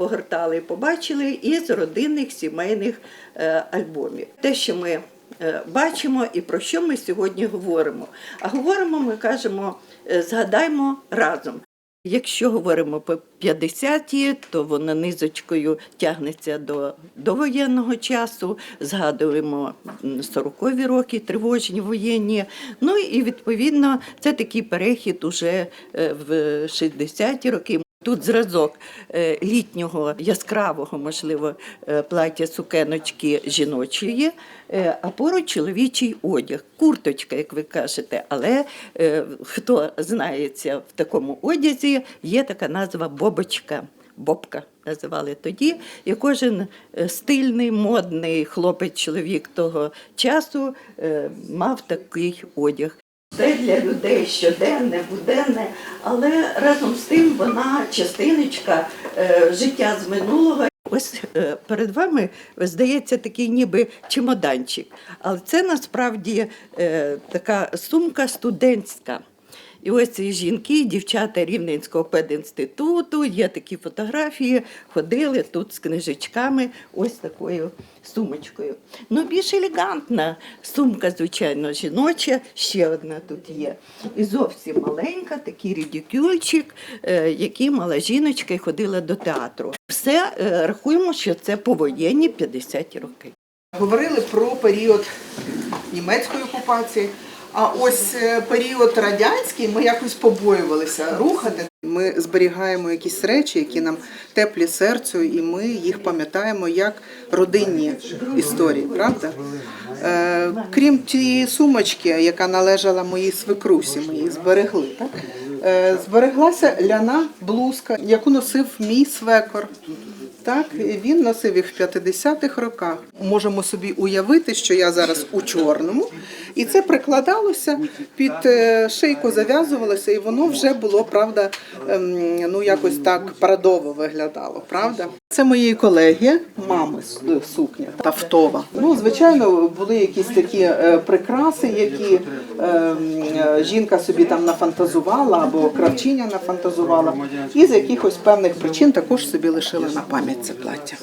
погортали побачили із родинних сімейних е, альбомів. Те, що ми е, бачимо і про що ми сьогодні говоримо. А говоримо, ми кажемо, е, згадаймо разом. Якщо говоримо по 50-ті, то вона низочкою тягнеться до довоєнного часу. Згадуємо 40-ві роки, тривожні воєнні. Ну і відповідно це такий перехід уже в 60-ті роки. Тут зразок е, літнього яскравого, можливо, е, плаття сукеночки жіночої, е, а поруч чоловічий одяг, курточка, як ви кажете. Але хто знається в такому одязі, є така назва бобочка. Бобка називали тоді, і кожен стильний, модний хлопець-чоловік того часу мав такий одяг. Це для людей щоденне, буденне, але разом з тим вона частиночка е, життя з минулого. Ось е, перед вами здається такий ніби чемоданчик, але це насправді е, така сумка студентська. І ось ці жінки, дівчата Рівненського пединституту, є такі фотографії, ходили тут з книжечками, ось такою сумочкою. Ну, більш елегантна сумка, звичайно, жіноча, ще одна тут є. І зовсім маленька, такий редикюльчик, е, який мала жіночка і ходила до театру. Все е, рахуємо, що це повоєнні 50-ті роки. Говорили про період німецької окупації. А ось е, період радянський ми якось побоювалися рухати. Ми зберігаємо якісь речі, які нам теплі серцю, і ми їх пам'ятаємо як родинні історії, правда? Е, крім тієї сумочки, яка належала моїй свекрусі, ми її зберегли. Так? Е, збереглася ляна блузка, яку носив мій свекор. Так, він носив їх в 50-х роках. Можемо собі уявити, що я зараз у чорному, і це прикладалося під е, шийку, зав'язувалося, і воно вже було правда, ем, ну якось так парадово виглядало. Правда, це моєї колеги, мами с- сукня тафтова. Ну звичайно, були якісь такі е, прикраси, які ем, е, жінка собі там нафантазувала або кравчиня нафантазувала, і з якихось певних причин також собі лишила на пам'ять це плаття.